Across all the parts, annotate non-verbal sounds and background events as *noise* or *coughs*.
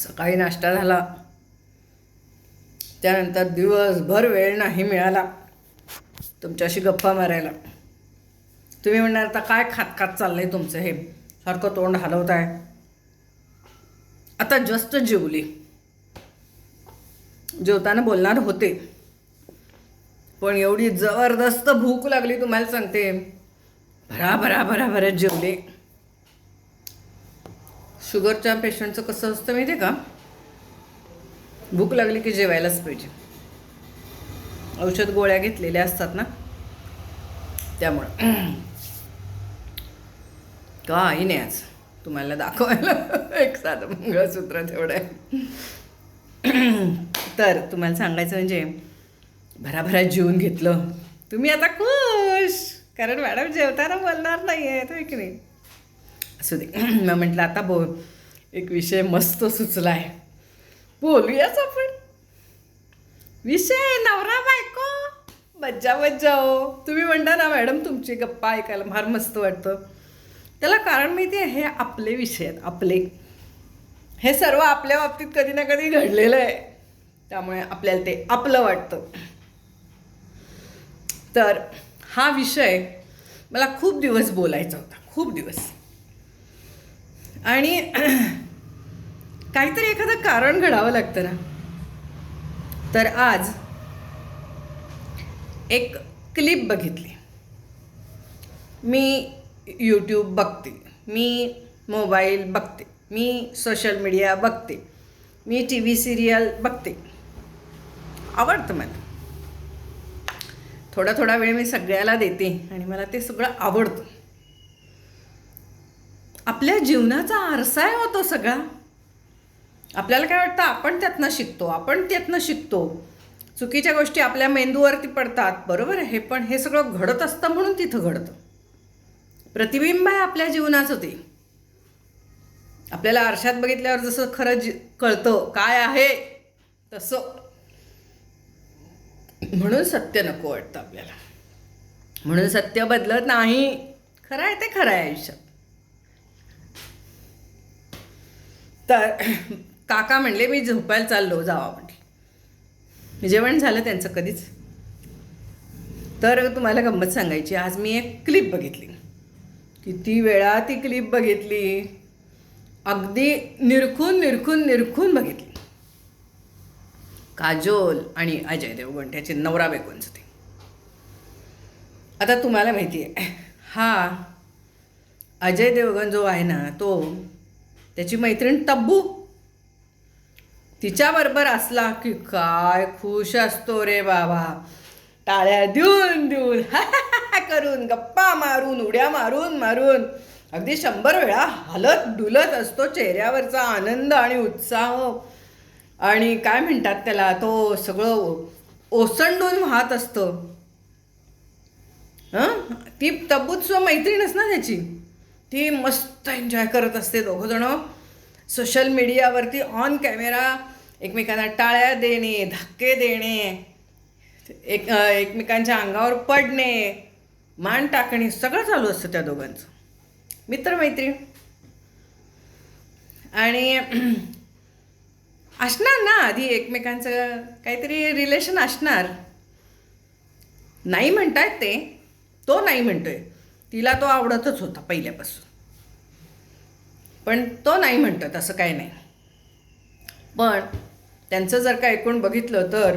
सकाळी नाश्ता झाला. त्यानंतर दिवसभर वेळ नाही मिळाला तुमच्याशी गप्पा मारायला. तुम्ही म्हणणार आता काय खात खात चाललं आहे तुमचं हे? सारखं तोंड हलवत आहे आता जस्ट जेवली. जेवताना बोलणार होते. पण एवढी जबरदस्त भूक लागली तुम्हाला सांगते. भरा भरा भरा भरा जेवले. शुगरच्या पेशंटचं कसं असतं माहिती आहे का? भूक लागली की जेवायलाच पाहिजे. औषध गोळ्या घेतलेल्या असतात ना? त्यामुळं. काही नाही आज तुम्हाला दाखवायला *laughs* एक साधं मंगळसूत्र तेवढं. आहे तर तुम्हाला सांगायचं म्हणजे भराभरा जेवून घेतलं. तुम्ही आता खुश! कारण मॅडम जेवताना बोलणार नाही आहे की नाही? असू दे *clears throat* मग म्हटलं आता बोल. एक विषय मस्त सुचला आहे बोलूयाच आपण. विषय नवरा बायको. मज्जा मज्जा हो. तुम्ही म्हणता ना मॅडम तुमची गप्पा ऐकायला फार मस्त वाटतं. त्याला कारण माहिती आहे हे आपले विषय आहेत आपले. हे सर्व आपल्या बाबतीत कधी ना कधी घडलेलं आहे. त्यामुळे आपल्याला ते आपलं वाटतं. तर हा विषय मला खूप दिवस बोलायचा होता. खूप दिवस. आणि काहीतरी एखादं कारण घडावं लागतं ना. तर आज एक क्लिप बघितली. मी यूट्यूब बघते. मी मोबाईल बघते. मी सोशल मीडिया बघते. मी टी व्ही सिरियल बघते. आवडतं मला. थोडा थोडा वेळ मी सगळ्याला देते आणि मला ते सगळं आवडतं. आपल्या जीवनाचा आरसा आहे होतो सगळा. आपल्याला काय वाटतं? आपण त्यातनं शिकतो आपण त्यातनं शिकतो. चुकीच्या गोष्टी आपल्या मेंदूवरती पडतात बरोबर आहे? पण हे सगळं घडत असतं म्हणून तिथं घडतं. प्रतिबिंब आहे आपल्या जीवनाचं ते. आपल्याला आरशात बघितल्यावर जसं खरं जी कळतं काय आहे? तसं. म्हणून सत्य नको वाटतं आपल्याला. म्हणून सत्य बदलत नाही. खरं आहे ते खरं आहे आयुष्यात. तर काका म्हणले मी झोपायला चाललो जावा म्हटले. जेवण झालं त्यांचं कधीच. तर तुम्हाला गंमत सांगायची आज मी एक क्लिप बघितली. किती वेळा ती क्लिप बघितली. अगदी निरखून निरखून निरखून बघितली. काजोल आणि अजय देवगण त्याचे नवरा बायकोंचं होते आता तुम्हाला माहिती आहे हा अजय देवगण जो आहे ना तो त्याची मैत्रीण तब्बू. तिच्याबरोबर असला की काय खुश असतो रे बाबा. टाळ्या देऊन देऊन. *laughs* करून गप्पा मारून उड्या मारून मारून. अगदी शंभर वेळा हलत डुलत असतो चेहऱ्यावरचा आनंद आणि उत्साह. आणि काय म्हणतात त्याला तो सगळं ओसंडून वाहत असतं. हां? ती तब्बूत मैत्रीणच ना त्याची? ती मस्त एन्जॉय करत असते दोघंजणं. सोशल मीडियावरती ऑन कॅमेरा एकमेकांना टाळ्या देणे धक्के देणे एक एकमेकांच्या अंगावर पडणे मान टाकणे सगळं चालू असतं त्या दोघांचं. मित्रमैत्रीण. आणि असणार ना आधी एकमेकांचं काहीतरी रिलेशन असणार. नाही म्हणतायत ते. तो नाही म्हणतोय. तिला तो आवडतच होता पहिल्यापासून. पण तो नाही म्हणतो तसं काही नाही. पण त्यांचं जर का ऐकून बघितलं तर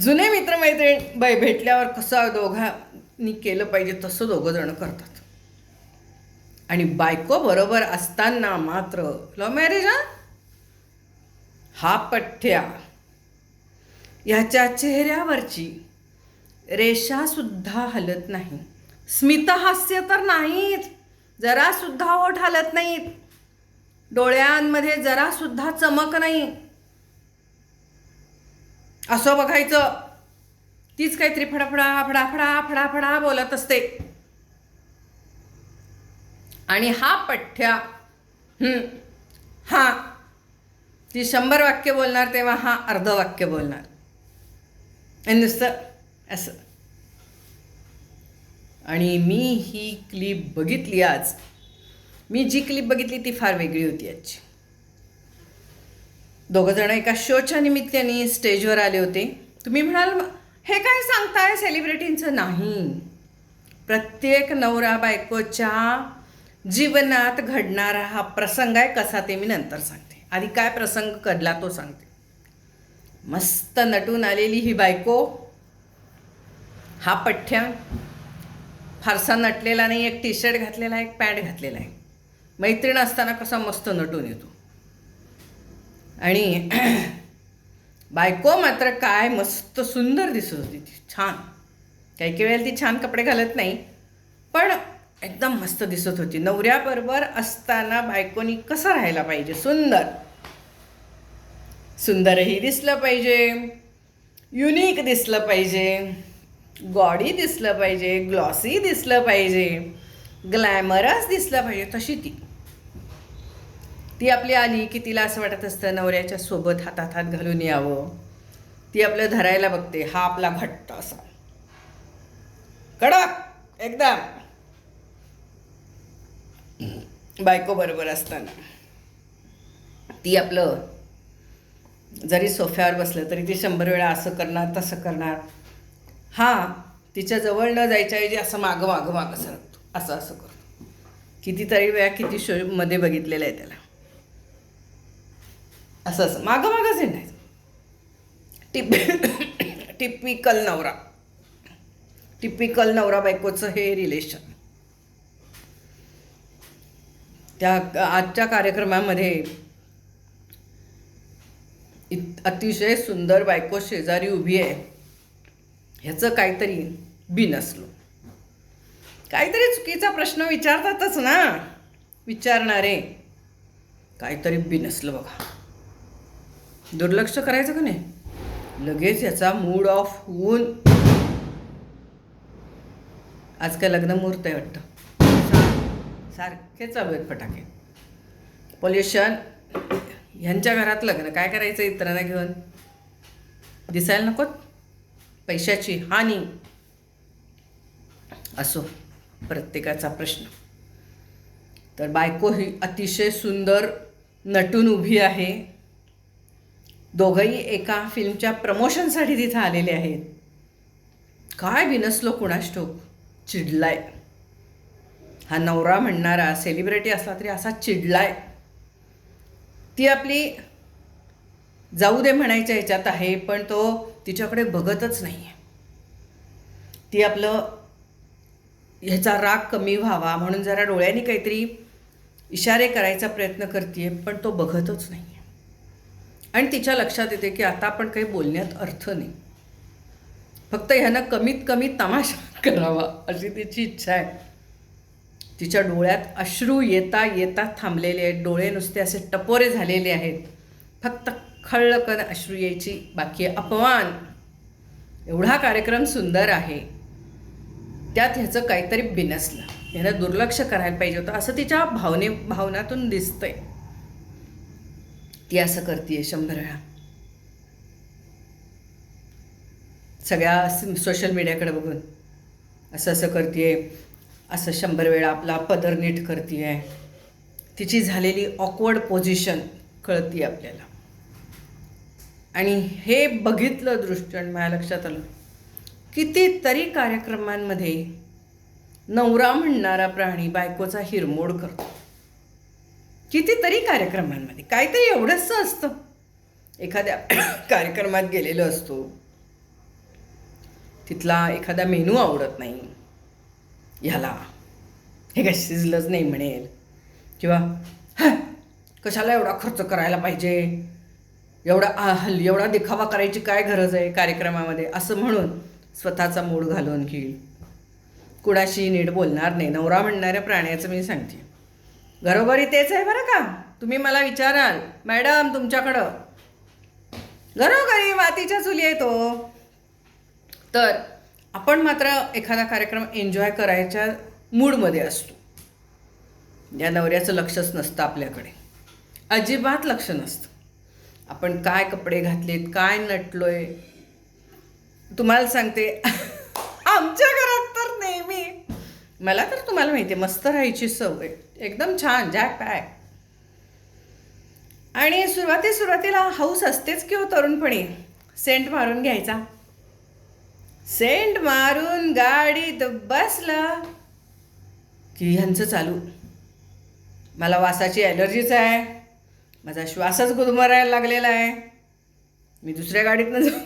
जुने मित्रमैत्रीण बै भेटल्यावर कसं दोघांनी केलं पाहिजे तसं दोघं जण करतात. आणि बायको बरोबर असताना मात्र लव्ह मॅरेज हा? हा पठ्ठ्या. ह्याच्या चेहऱ्यावरची रेषासुद्धा हलत नाही. स्मितहास्य तर नाहीच जरासुद्धा ओठ हलत नाहीत. डोळ्यांमध्ये जरासुद्धा चमक नाही. असं बघायचं. तीच काहीतरी फडाफडा फडाफडा फडाफडा बोलत असते. आणि हा पठ्ठ्या हा ती शंभर वाक्य बोलणार तेव्हा हा अर्ध वाक्य बोलणार. आणि नुसतं असं. आणि मी ही क्लिप बघितली आज. मी जी क्लिप बघितली ती फार वेगळी होती आजची. दोघं जण एका शोच्या निमित्ताने स्टेजवर आले होते. तुम्ही म्हणाल हे काय सांगताय सेलिब्रिटींचं नाही. प्रत्येक नवरा बायकोच्या जीवनात घडणारा हा प्रसंग आहे कसा ते मी नंतर सांगते. आधी काय प्रसंग घडला तो सांगते. मस्त नटून आलेली ही बायको हा पठ्ठ्या फारसा नटलेला नाही एक टी शर्ट घातलेला आहे एक पॅन्ट घातलेला आहे. मैत्रीण असताना कसा मस्त नटून येतो. आणि *clears throat* बायको मात्र काय मस्त सुंदर दिसत होती ती छान. काही काही वेळेला ती छान कपडे घालत नाही पण एकदम मस्त दिसत होती. नवऱ्याबरोबर असताना बायकोनी कसं राहायला पाहिजे? सुंदर. सुंदरही दिसलं पाहिजे. युनिक दिसलं पाहिजे. गॉडी दिसलं पाहिजे ग्लॉसी दिसलं पाहिजे ग्लॅमरस दिसलं पाहिजे तशी ती. ती आपली आली की तिला असं वाटत असतं नवऱ्याच्या सोबत हातात हात घालून यावं. ती आपलं धरायला बघते हा आपला घट्ट असा. कडक एकदम. बायको बरोबर असताना. ती आपलं जरी सोफ्यावर बसलं तरी ती शंभर वेळा असं करणार तसं करणार. हा तिच्या जवळ न जायच्या ऐवजी असं मागं मागं मागं सरकतो असं असं करतो कितीतरी वेळा किती शोमध्ये बघितलेलं आहे त्याला. असं असं. मागं मागंच हिंडायचं टिप टिपिकल नवरा. टिपिकल नवरा बायकोचं हे रिलेशन त्या आजच्या कार्यक्रमामध्ये अतिशय सुंदर बायको शेजारी उभी आहे. ह्याचं काहीतरी बिन असलो काहीतरी चुकीचा प्रश्न विचारतातच ना. विचारणारे. काहीतरी बिनसलं बघा. दुर्लक्ष करायचं का नाही? लगेच याचा मूड ऑफ होऊन आज काय लग्न मुहूर्त आहे वाटतं. सारखे चालू आहेत फटाके. पोल्युशन ह्यांच्या घरात लग्न काय करायचं? इतरांना घेऊन. दिसायला नकोत? पैशाची हानी असो प्रत्येकाचा प्रश्न. तर बायको ही अतिशय सुंदर नटून उभी आहे. दोघंही एका फिल्मच्या प्रमोशनसाठी तिथं आलेले आहेत. काय बिनसलो कुणाष्टोक चिडलाय. हा नवरा म्हणणारा सेलिब्रिटी असला तरी असा चिडलाय. ती आपली जाऊ दे म्हणायच्या ह्याच्यात आहे पण तो तिच्याकडे बघतच नाही आहे ती आपलं ह्याचा राग कमी व्हावा म्हणून जरा डोळ्यांनी काहीतरी इशारे करायचा प्रयत्न करते पण तो बघतच नाही आहे आणि तिच्या लक्षात येते की आता आपण काही बोलण्यात अर्थ नाही. फक्त ह्यानं कमीत कमी तमाशा *laughs* करावा अशी तिची इच्छा आहे. तिच्या डोळ्यात अश्रू येता येता थांबलेले आहेत. डोळे नुसते असे टपोरे झालेले आहेत. फक्त खळकन अश्रू यायची बाकी आहे. अपमान. एवढा कार्यक्रम सुंदर आहे. त्यात ह्याचं काहीतरी बिनसलं. ह्यानं दुर्लक्ष करायला पाहिजे होतं. असं तिच्या भावने भावनातून दिसतंय. ती असं करते शंभर वेळा. सगळ्या सोशल मीडियाकडे बघून. असं असं करते असं शंभर वेळा आपला पदर नीट करते आहे तिची झालेली ऑकवर्ड पोझिशन कळती आपल्याला. आणि हे बघितलं दृष्टीने माझ्या लक्षात आलं. कितीतरी कार्यक्रमांमध्ये नवरा म्हणणारा प्राणी बायकोचा हिरमोड करतो. कितीतरी कार्यक्रमांमध्ये. काहीतरी एवढंसं असतं. एखाद्या *coughs* कार्यक्रमात गेलेलो असतो. तिथला एखादा मेनू आवडत नाही. ह्याला. हे काय शिजलंच नाही म्हणेल. किंवा कशाला एवढा खर्च करायला पाहिजे? एवढा हल हल्ली एवढा दिखावा करायची काय गरज आहे कार्यक्रमामध्ये? असं म्हणून स्वतःचा मूड घालून घेईल. कुणाशी नीट बोलणार नाही. नवरा म्हणणाऱ्या प्राण्याचं मी सांगते. घरोघरी तेच आहे बरं का? तुम्ही मला विचाराल मॅडम तुमच्याकडं घरोघरी मातीच्या चुली आहे तो. तर आपण मात्र एखादा कार्यक्रम एन्जॉय करायच्या मूडमध्ये असतो. या नवऱ्याचं लक्षच नसतं आपल्याकडे. अजिबात लक्ष नसतं. आपण काय कपडे घातलेत काय नटलोय? तुम्हाला सांगते आमच्या घरात तर नेहमी मला तर तुम्हाला माहिती आहे मस्त राहायची सवय. एकदम छान जॅक पॅक आणि सुरुवाती सुरुवातीला हाऊस असतेच की हो तरुणपणी? सेंट मारून घ्यायचा. सेंट मारून गाडीत बसलं. की ह्यांचं चालू? मला वासाची ॲलर्जीच आहे. माझा श्वासच गुदमरायला लागलेला आहे. मी दुसऱ्या गाडीतनं जाऊ.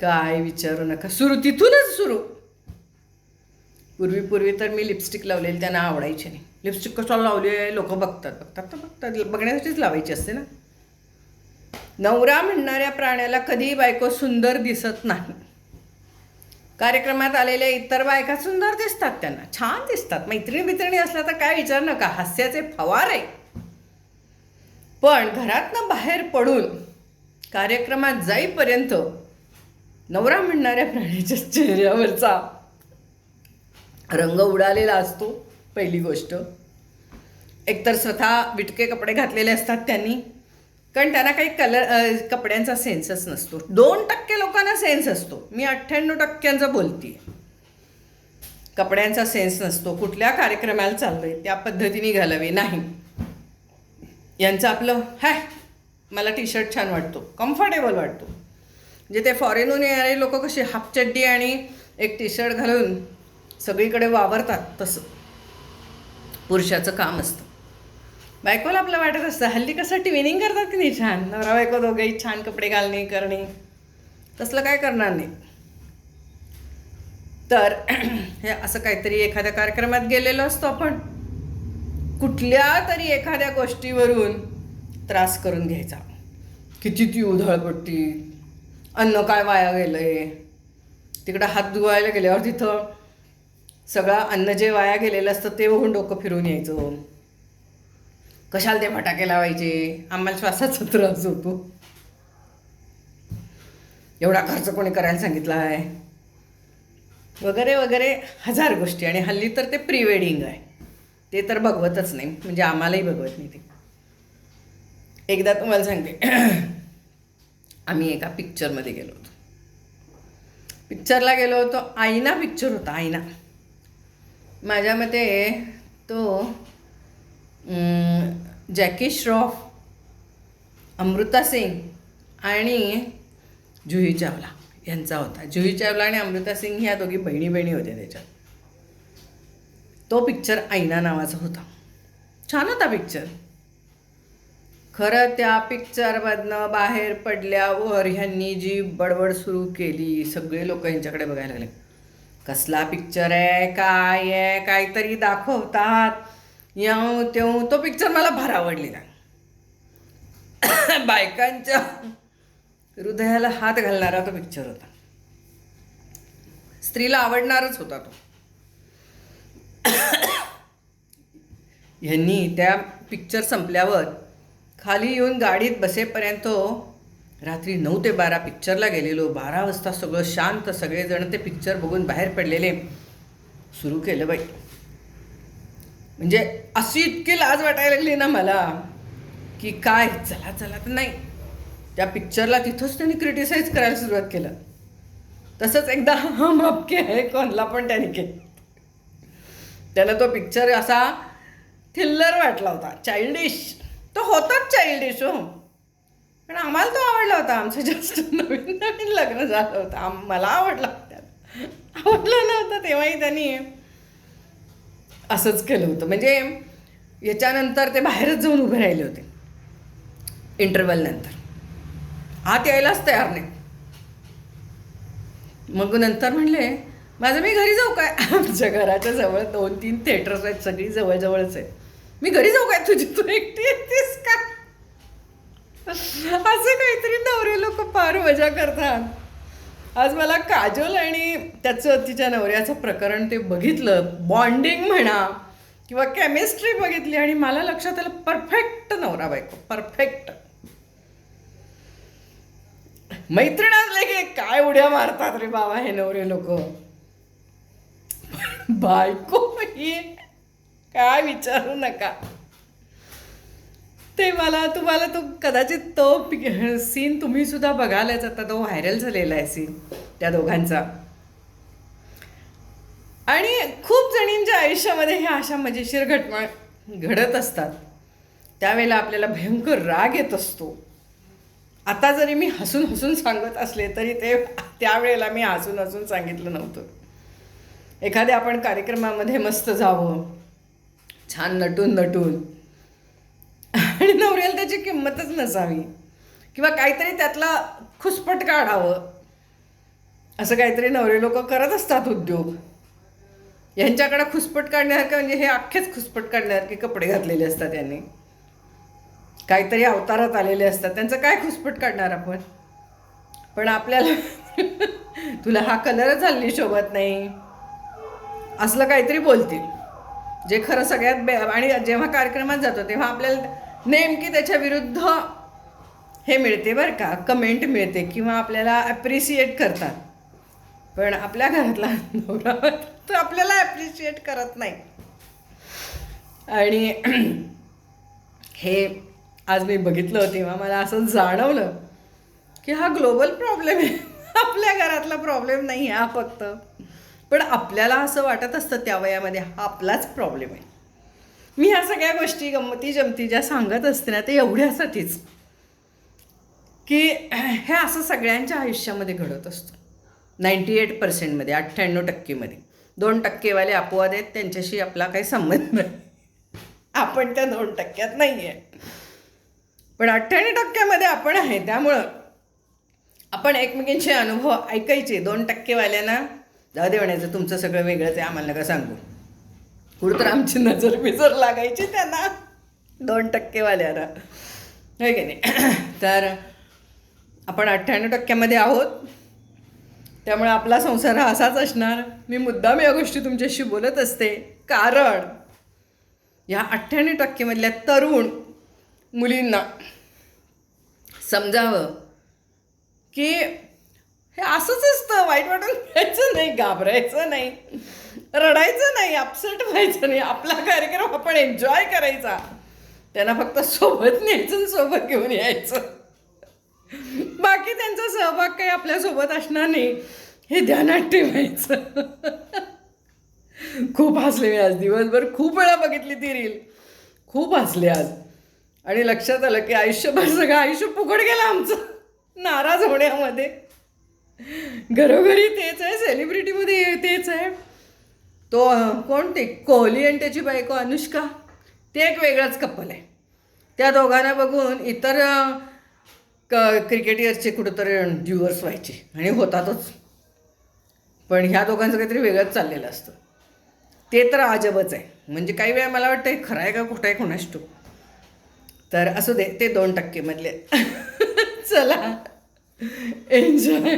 काय विचारू नका. सुरू तिथूनच सुरू. पूर्वी पूर्वी तर मी लिपस्टिक लावलेली त्यांना आवडायची नाही. लिपस्टिक कशाला लावली आहे? लोक बघतात. बघतात तर बघतात. बघण्यासाठीच लावायची असते ना. नवरा म्हणणाऱ्या प्राण्याला कधीही बायको सुंदर दिसत नाही. कार्यक्रमात आलेल्या इतर बायका सुंदर दिसतात त्यांना छान दिसतात. मैत्रिणी मैत्रिणी असल्या तर काय विचार नका हास्याचे फवार आहे. पण घरातनं बाहेर पडून कार्यक्रमात जाईपर्यंत नवरा म्हणणाऱ्या प्राण्याच्या चेहऱ्यावरचा रंग उडालेला असतो पहिली गोष्ट. एकतर स्वतः विटके कपडे घातलेले असतात त्यांनी कारण त्यांना काही कलर कपड्यांचा सेन्सच नसतो. दोन टक्के लोकांना सेन्स असतो. मी अठ्ठ्याण्णव टक्क्यांचं बोलते कपड्यांचा सेन्स नसतो. कुठल्या कार्यक्रमाला चाललोय त्या पद्धतीने घालावे. नाही. यांचं आपलं हाय मला टी शर्ट छान वाटतो. कम्फर्टेबल वाटतो. म्हणजे ते फॉरेनहून येणारे लोक कसे हाफ चड्डी आणि एक टी शर्ट घालून सगळीकडे वावरतात तसं. पुरुषाचं काम असतं. बायकोला आपलं वाटत असतं हल्ली कसं ट्विनिंग करतात की नाही छान? नवरा बायको दोघेही छान कपडे घालणे करणे. तसलं काय करणार नाही. तर *clears throat* हे असं काहीतरी एखाद्या कार्यक्रमात गेलेलो असतो आपण. कुठल्या तरी एखाद्या गोष्टीवरून त्रास करून घ्यायचा. किती ती उधळपट्टी अन्न काय वाया गेलंय. तिकडं हात धुवायला गेल्यावर तिथं सगळं अन्न जे वाया गेलेलं असतं ते बघून डोकं फिरून यायचं. कशाला ते फटाके लावायचे? आम्हाला श्वासाचा त्रास होतो. एवढा खर्च कोणी करायला सांगितला आहे वगैरे वगैरे हजार गोष्टी. आणि हल्ली तर ते प्री वेडिंग आहे. ते तर बघवतच नाही. म्हणजे आम्हालाही बघवत नाही ते. एकदा तुम्हाला सांगते. *clears throat* आम्ही एका पिक्चरमध्ये गेलो होतो. पिक्चरला गेलो होतो. आईना पिक्चर होता आईना. माझ्या मते तो जॅकी श्रॉफ अमृता सिंग आणि जुही चावला यांचा होता. जुही चावला आणि अमृता सिंग ह्या दोघी बहिणी बहिणी होत्या त्याच्यात. तो पिक्चर आईना नावाचा होता. छान होता पिक्चर खरं त्या पिक्चरमधनं बाहेर पडल्यावर ह्यांनी जी बडबड सुरू केली सगळे लोक यांच्याकडे बघायला लागले. कसला पिक्चर आहे काय आहे काहीतरी दाखवतात. याव तेव तो पिक्चर मला फार आवडलेला. बायकांच्या हृदयाला हात घालणारा तो पिक्चर होता. स्त्रीला आवडणारच होता तो. ह्यांनी त्या पिक्चर संपल्यावर खाली येऊन गाडीत बसेपर्यंत रात्री नऊ ते बारा पिक्चरला गेलेलो. बारा वाजता सगळं शांत सगळेजण ते पिक्चर बघून बाहेर पडलेले. सुरू केलं बाई. म्हणजे अशी इतकी लाज वाटायला लागली ना मला की काय चला चला तर नाही. त्या पिक्चरला तिथंच त्यांनी क्रिटिसाइज करायला सुरुवात केलं. तसंच एकदा हम आपके है कोणला पण त्याने केलं. त्याला तो पिक्चर असा थिल्लर वाटला होता चाइल्डिश तो होताच चाइल्डिश हो. पण आम्हाला तो आवडला होता आमचं जास्त नवीन नवीन लग्न झालं होतं. आम मला आवडला होता आवडला नव्हतं तेव्हाही त्यांनी. असंच केलं होतं. म्हणजे याच्यानंतर ते बाहेरच जाऊन उभे राहिले होते. इंटरवलनंतर आत यायलाच तयार नाही. मग नंतर म्हणले माझं मी घरी जाऊ काय? *laughs* आमच्या घराच्या जवळ दोन तीन थिएटर्स आहेत सगळी जवळजवळच आहेत. मी घरी जाऊ काय तुझी? तू एकटी येतेस का? *laughs* असं काहीतरी नवरे लोक फार मजा करतात. आज मला काजोल आणि त्याचं तिच्या नवऱ्याचं प्रकरण ते बघितलं. बॉन्डिंग म्हणा किंवा केमिस्ट्री बघितली आणि मला लक्षात आलं परफेक्ट नवरा बायको परफेक्ट मैत्रीण असले की काय उड्या मारतात रे बाबा हे नवरे लोक. बायको ही काय विचारू नका. ते मला तुम्हाला तो कदाचित तो सीन तुम्ही सुद्धा बघायलाच आता तो व्हायरल झालेला आहे सीन त्या दोघांचा. आणि खूप जणींच्या आयुष्यामध्ये ह्या अशा मजेशीर घटना घडत असतात. त्यावेळेला आपल्याला भयंकर राग येत असतो. आता जरी मी हसून हसून सांगत असले तरी ते त्यावेळेला मी हसून हसून सांगितलं नव्हतं. एखाद्या आपण कार्यक्रमामध्ये मस्त जावं. छान नटून नटून आणि नवऱ्याला त्याची किंमतच नसावी. किंवा काहीतरी त्यातला खुसपट काढावं असं काहीतरी नवरे लोक करत असतात उद्योग. यांच्याकडे खुसपट काढण्यासारखं म्हणजे हे अख्खेच खुसपट काढण्यासारखे कपडे घातलेले असतात यांनी. काहीतरी अवतारात आलेले असतात. त्यांचं काय खुसपट काढणार आपण? पण आपल्याला *laughs* तुला हा कलरच हल्ली शोभत नाही. असलं काहीतरी बोलतील. जे खरं सगळ्यात बे आणि जेव्हा कार्यक्रमात जातो तेव्हा आपल्याला नेमकी त्याच्या विरुद्ध हे मिळते बरं का कमेंट मिळते किंवा आपल्याला ॲप्रिसिएट करतात. पण आपल्या घरातला नवरा *laughs* तर आपल्याला ॲप्रिशिएट करत नाही. आणि *clears throat* हे आज मी बघितलं तेव्हा मला असं जाणवलं की हा ग्लोबल प्रॉब्लेम आहे. *laughs* आपल्या घरातला प्रॉब्लेम नाही आहे हा फक्त. पण आपल्याला असं वाटत असतं त्या वयामध्ये हा आपलाच प्रॉब्लेम आहे. मी ह्या सगळ्या गोष्टी गमती जमती ज्या सांगत असते ना ते एवढ्यासाठीच की हे असं सगळ्यांच्या आयुष्यामध्ये घडत असतं. नाईंटी एट पर्सेंटमध्ये अठ्ठ्याण्णव टक्केमध्ये दोन टक्केवाले अपवाद आहेत त्यांच्याशी आपला काही संबंध नाही. आपण त्या दोन टक्क्यात नाही आहे पण अठ्ठ्याण्णव टक्क्यामध्ये आपण आहे त्यामुळं आपण एकमेकींचे अनुभव ऐकायचे. दोन टक्केवाल्यांना जाऊ दे म्हणायचं तुमचं सगळं वेगळंच आहे आम्हाला का सांगू. कुठं तर आमची नजर बिजर लागायची त्यांना. दोन टक्केवाल्याला. होय की नाही? *clears throat* तर आपण अठ्ठ्याण्णव टक्क्यामध्ये आहोत. त्यामुळे आपला संसार हा असाच असणार. मी मुद्दाम या गोष्टी तुमच्याशी बोलत असते. कारण या अठ्ठ्याण्णव टक्केमधल्या तरुण मुलींना समजावं की हे असंच असतं वाईट वाटून घ्यायचं नाही घाबरायचं नाही. रडायचं नाही अपसेट व्हायचं नाही. आपला कार्यक्रम आपण एन्जॉय करायचा. त्यांना फक्त सोबत न्यायचं आणि सोबत घेऊन यायचं. बाकी त्यांचा सहभाग काही आपल्यासोबत असणार नाही. हे ध्यानात ठेवायचं. खूप हसले मी आज. दिवसभर खूप वेळा बघितली ती रील खूप हसले आज. आणि लक्षात आलं की आयुष्यभर सगळं आयुष्य फुकट गेलं आमचं. नाराज होण्यामध्ये. घरोघरी तेच आहे सेलिब्रिटीमध्ये तेच आहे. तो कोण ते? कोहली आणि त्याची बायको अनुष्का. ते एक वेगळाच कपल आहे. त्या दोघांना बघून इतर क क्रिकेटर्सचे कुठंतरी ड्युअर्स व्हायचे आणि होतातच. पण ह्या दोघांचं काहीतरी वेगळंच चाललेलं असतं. ते तर अजबच आहे. म्हणजे काही वेळा मला वाटतं खरं आहे का कुठं आहे कोणास ठाऊक. तर असू दे ते दोन टक्केमधले *laughs* चला. एन्जॉय